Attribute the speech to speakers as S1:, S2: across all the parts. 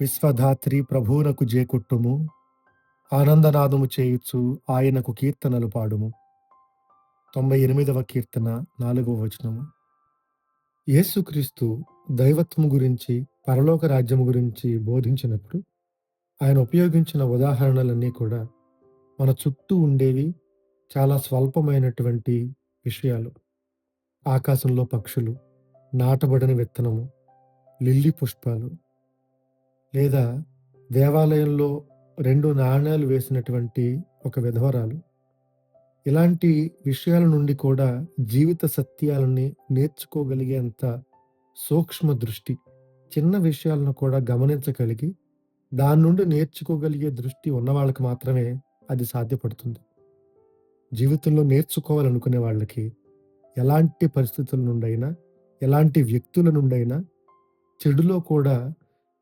S1: విశ్వధాత్రి ప్రభువునకు జేకుట్టుము ఆనందనాదము చేయుచు ఆయనకు కీర్తనలు పాడుము. తొంభై ఎనిమిదవ కీర్తన నాలుగవ వచనము. యేసుక్రీస్తు దైవత్వము గురించి పరలోక రాజ్యము గురించి బోధించినప్పుడు ఆయన ఉపయోగించిన ఉదాహరణలన్నీ కూడా మన చుట్టూ ఉండేవి చాలా స్వల్పమైనటువంటి విషయాలు. ఆకాశంలో పక్షులు నాటబడిన విత్తనము లిల్లీ పుష్పాలు లేదా దేవాలయంలో రెండు నాణేలు వేసినటువంటి ఒక విధవరాలు. ఇలాంటి విషయాల నుండి కూడా జీవిత సత్యాలని నేర్చుకోగలిగేంత సూక్ష్మ దృష్టి చిన్న విషయాలను కూడా గమనించగలిగి దాని నుండి నేర్చుకోగలిగే దృష్టి ఉన్న వాళ్ళకి మాత్రమే అది సాధ్యపడుతుంది. జీవితంలో నేర్చుకోవాలనుకునే వాళ్ళకి ఎలాంటి పరిస్థితుల నుండైనా ఎలాంటి వ్యక్తుల నుండైనా చెడులో కూడా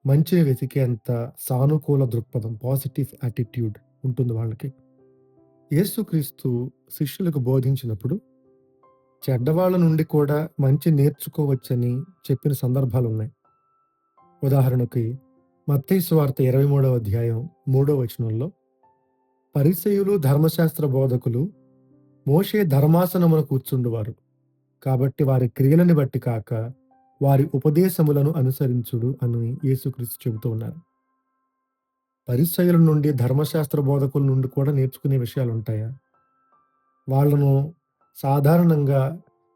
S1: మంచిని వెతికేంత సానుకూల దృక్పథం పాజిటివ్ యాటిట్యూడ్ ఉంటుంది వాళ్ళకి. యేసుక్రీస్తు శిష్యులకు బోధించినప్పుడు చెడ్డవాళ్ళ నుండి కూడా మంచి నేర్చుకోవచ్చని చెప్పిన సందర్భాలు ఉన్నాయి. ఉదాహరణకి మత్తయి వార్త ఇరవై మూడవ అధ్యాయం మూడవ వచనంలో పరిసయులు ధర్మశాస్త్ర బోధకులు మోషే ధర్మాసనమున కూర్చుండువారు. కాబట్టి వారి క్రియలను బట్టి కాక వారి ఉపదేశములను అనుసరించుడు అని యేసుక్రీస్తు చెబుతూ ఉన్నారు. పరిసయుల నుండి ధర్మశాస్త్ర బోధకుల నుండి కూడా నేర్చుకునే విషయాలు ఉంటాయా వాళ్ళను సాధారణంగా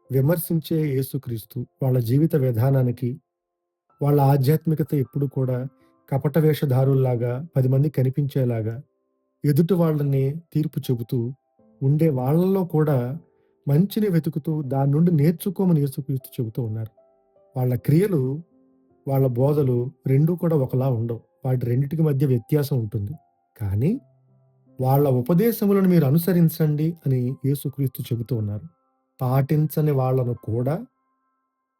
S1: విమర్శించే యేసుక్రీస్తు వాళ్ళ జీవిత విధానానికి వాళ్ళ ఆధ్యాత్మికత ఎప్పుడు కూడా కపట వేషధారుల్లాగా పది మంది కనిపించేలాగా ఎదుటి వాళ్ళని తీర్పు చెబుతూ ఉండే వాళ్ళల్లో కూడా మంచిని వెతుకుతూ దాని నుండి నేర్చుకోమని యేసుక్రీస్తు చెబుతూ ఉన్నారు. వాళ్ళ క్రియలు వాళ్ళ బోధలు రెండూ కూడా ఒకలా ఉండవు. వాటి రెండిటికి మధ్య వ్యత్యాసం ఉంటుంది. కానీ వాళ్ళ ఉపదేశములను మీరు అనుసరించండి అని యేసుక్రీస్తు చెబుతూ ఉన్నారు. పాటించని వాళ్ళను కూడా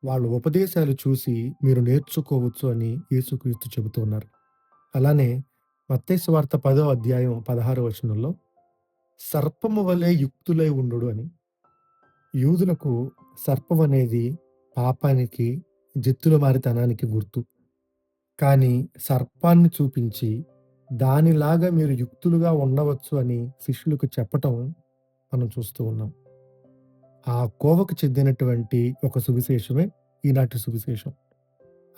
S1: వాళ్ళ ఉపదేశాలు చూసి మీరు నేర్చుకోవచ్చు అని యేసుక్రీస్తు చెబుతూ ఉన్నారు. అలానే మత్తయి పదో అధ్యాయం పదహారో వచనంలో సర్పము వలె యుక్తులై ఉండు అని. యూదులకు సర్పం అనేది పాపానికి జిత్తుల మారితనానికి గుర్తు. కానీ సర్పాన్ని చూపించి దానిలాగా మీరు యుక్తులుగా ఉండవచ్చు అని శిష్యులకు చెప్పటం మనం చూస్తూ ఉన్నాం. ఆ కోవకు చెందినటువంటి ఒక సువిశేషమే ఈనాటి సువిశేషం.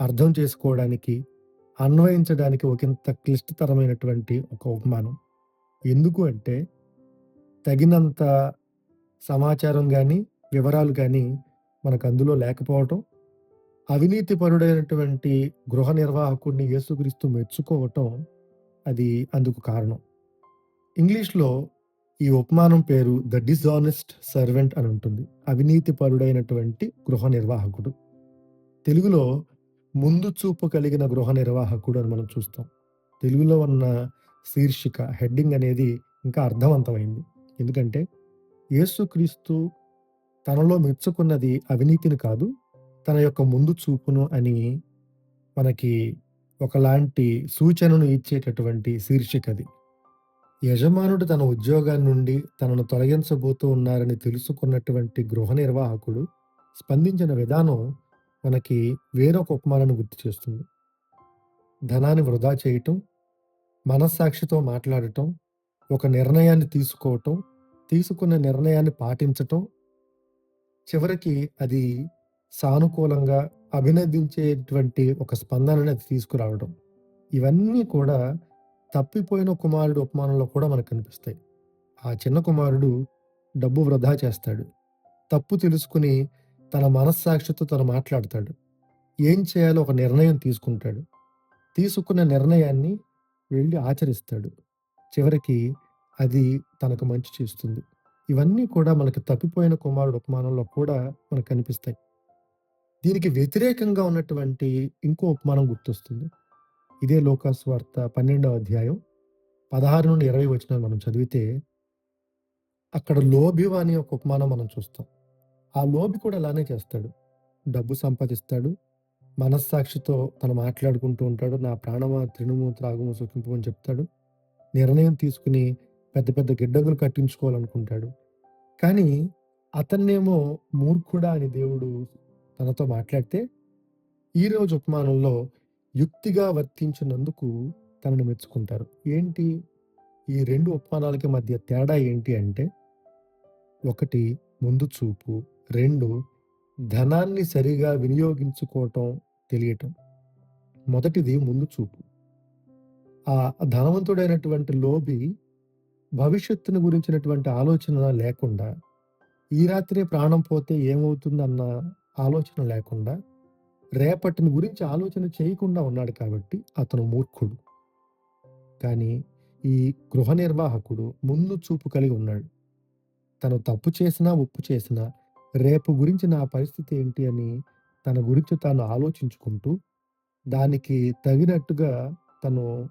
S1: అర్థం చేసుకోవడానికి అన్వయించడానికి ఒకంత క్లిష్టతరమైనటువంటి ఒక ఉపమానం. ఎందుకు అంటే తగినంత సమాచారం కానీ వివరాలు కానీ మనకు అందులో లేకపోవటం అవినీతి పరుడైనటువంటి గృహ నిర్వాహకుడిని యేసుక్రీస్తు మెచ్చుకోవటం అది అందుకు కారణం. ఇంగ్లీష్లో ఈ ఉపమానం పేరు ద డిజానెస్ట్ సర్వెంట్ అని ఉంటుంది. అవినీతి పరుడైనటువంటి గృహ నిర్వాహకుడు. తెలుగులో ముందు చూపు కలిగిన గృహ నిర్వాహకుడు అని మనం చూస్తాం. తెలుగులో ఉన్న శీర్షిక హెడ్డింగ్ అనేది ఇంకా అర్థవంతమైంది. ఎందుకంటే యేసుక్రీస్తు తనలో మెచ్చుకున్నది అవినీతిని కాదు తన యొక్క ముందు చూపును అని మనకి ఒకలాంటి సూచనను ఇచ్చేటటువంటి శీర్షిక అది. యజమానుడు తన ఉద్యోగాన్ని నుండి తనను తొలగించబోతూ ఉన్నారని తెలుసుకున్నటువంటి గృహ నిర్వాహకుడు స్పందించిన విధానం మనకి వేరొక ఉపమానాన్ని గుర్తు చేస్తుంది. ధనాన్ని వృధా చేయటం మనస్సాక్షితో మాట్లాడటం ఒక నిర్ణయాన్ని తీసుకోవటం తీసుకున్న నిర్ణయాన్ని పాటించటం చివరికి అది సానుకూలంగా అభినందించేటువంటి ఒక స్పందనని అది తీసుకురావడం. ఇవన్నీ కూడా తప్పిపోయిన కుమారుడు ఉపమానంలో కూడా మనకు కనిపిస్తాయి. ఆ చిన్న కుమారుడు డబ్బు వృధా చేస్తాడు. తప్పు తెలుసుకుని తన మనస్సాక్షితో తను మాట్లాడతాడు. ఏం చేయాలో ఒక నిర్ణయం తీసుకుంటాడు. తీసుకున్న నిర్ణయాన్ని వెళ్ళి ఆచరిస్తాడు. చివరికి అది తనకు మంచి చేస్తుంది. ఇవన్నీ కూడా మనకి తప్పిపోయిన కుమారుడు ఉపమానంలో కూడా మనకు కనిపిస్తాయి. దీనికి వ్యతిరేకంగా ఉన్నటువంటి ఇంకో ఉపమానం గుర్తొస్తుంది. ఇదే లోకాస్వార్త పన్నెండవ అధ్యాయం పదహారు నుండి ఇరవై వచ్చిన మనం చదివితే అక్కడ లోబి అని ఒక ఉపమానం మనం చూస్తాం. ఆ లోభి కూడా అలానే చేస్తాడు. డబ్బు సంపాదిస్తాడు. మనస్సాక్షితో తను మాట్లాడుకుంటూ ఉంటాడు. నా ప్రాణమ తృణము త్రాగము సుఖింపు అని చెప్తాడు. నిర్ణయం తీసుకుని పెద్ద పెద్ద గిడ్డంగులు కట్టించుకోవాలనుకుంటాడు కానీ అతన్నేమో మూర్ఖుడా అని దేవుడు తనతో మాట్లాడితే ఈరోజు ఉపమానంలో యుక్తిగా వర్తించినందుకు తనను మెచ్చుకుంటారు. ఏంటి ఈ రెండు ఉపమానాలకి మధ్య తేడా ఏంటి అంటే, ఒకటి ముందు చూపు, రెండు ధనాన్ని సరిగా వినియోగించుకోవటం తెలియటం. మొదటిది ముందు చూపు. ఆ ధనవంతుడైనటువంటి లోబి భవిష్యత్తును గురించినటువంటి ఆలోచన లేకుండా, ఈ రాత్రే ప్రాణం పోతే ఏమవుతుందన్న ఆలోచన లేకుండా, రేపటిని గురించి ఆలోచన చేయకుండా ఉన్నాడు కాబట్టి అతను మూర్ఖుడు. కానీ ఈ గృహ నిర్వాహకుడు ముందు చూపు కలిగి ఉన్నాడు. తను తప్పు చేసినా, ఒప్పు చేసినా రేపు గురించి నా పరిస్థితి ఏంటి అని తన గురించి తాను ఆలోచించుకుంటూ, దానికి తగినట్టుగా తను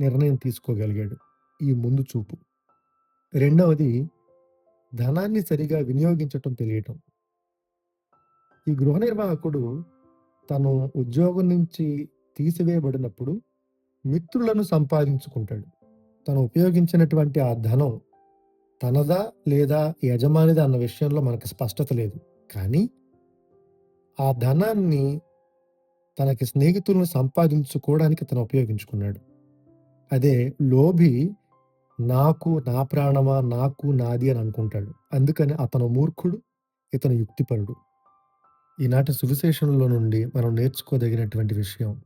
S1: నిర్ణయం తీసుకోగలిగాడు. ఈ ముందు చూపు. రెండవది ధనాన్ని సరిగా వినియోగించటం తెలియటం. ఈ గృహ నిర్వాహకుడు తను ఉద్యోగం నుంచి తీసివేయబడినప్పుడు మిత్రులను సంపాదించుకుంటాడు. తను ఉపయోగించినటువంటి ఆ ధనం తనదా లేదా యజమానిదా అన్న విషయంలో మనకు స్పష్టత లేదు. కానీ ఆ ధనాన్ని తనకి స్నేహితులను సంపాదించుకోవడానికి తను ఉపయోగించుకున్నాడు. అదే లోభి నాకు, నా ప్రాణమా, నాకు, నాది అని అనుకుంటాడు. అందుకని అతను మూర్ఖుడు, ఇతను యుక్తిపరుడు. ఈనాటి సువిశేషంలో నుండి మనం నేర్చుకోదగినటువంటి విషయం,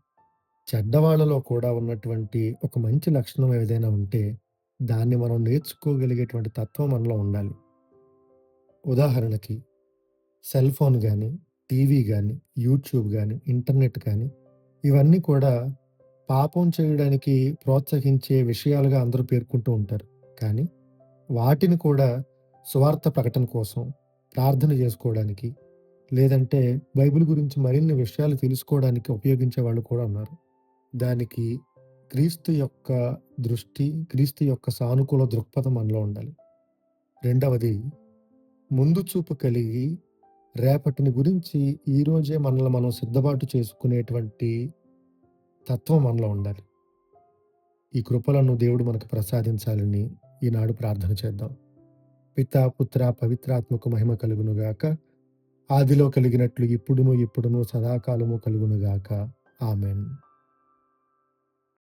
S1: చెడ్డవాళ్ళలో కూడా ఉన్నటువంటి ఒక మంచి లక్షణం ఏదైనా ఉంటే, దాన్ని మనం నేర్చుకోగలిగేటువంటి తత్వం మనలో ఉండాలి. ఉదాహరణకి సెల్ ఫోన్ కానీ టీవీ కానీ యూట్యూబ్ కానీ ఇంటర్నెట్ కానీ ఇవన్నీ కూడా పాపం చేయడానికి ప్రోత్సహించే విషయాలుగా అందరూ పేర్కొంటూ ఉంటారు. కానీ వాటిని కూడా సువార్త ప్రకటన కోసం, ప్రార్థన చేసుకోవడానికి, లేదంటే బైబిల్ గురించి మరిన్ని విషయాలు తెలుసుకోవడానికి ఉపయోగించే వాళ్ళు కూడా ఉన్నారు. దానికి క్రీస్తు యొక్క దృష్టి, క్రీస్తు యొక్క సానుకూల దృక్పథం మనలో ఉండాలి. రెండవది ముందు చూపు కలిగి రేపటిని గురించి ఈరోజే మనల్ని మనం సిద్ధపాటు చేసుకునేటువంటి తత్వం మనలో ఉండాలి. ఈ కృపలను దేవుడు మనకు ప్రసాదించాలని ఈనాడు ప్రార్థన చేద్దాం. పిత పుత్ర, పవిత్రాత్మకు మహిమ కలుగును గాక. ఆదిలో కలిగినట్లు ఇప్పుడును, ఇప్పుడును సదాకాలము కలుగును గాక.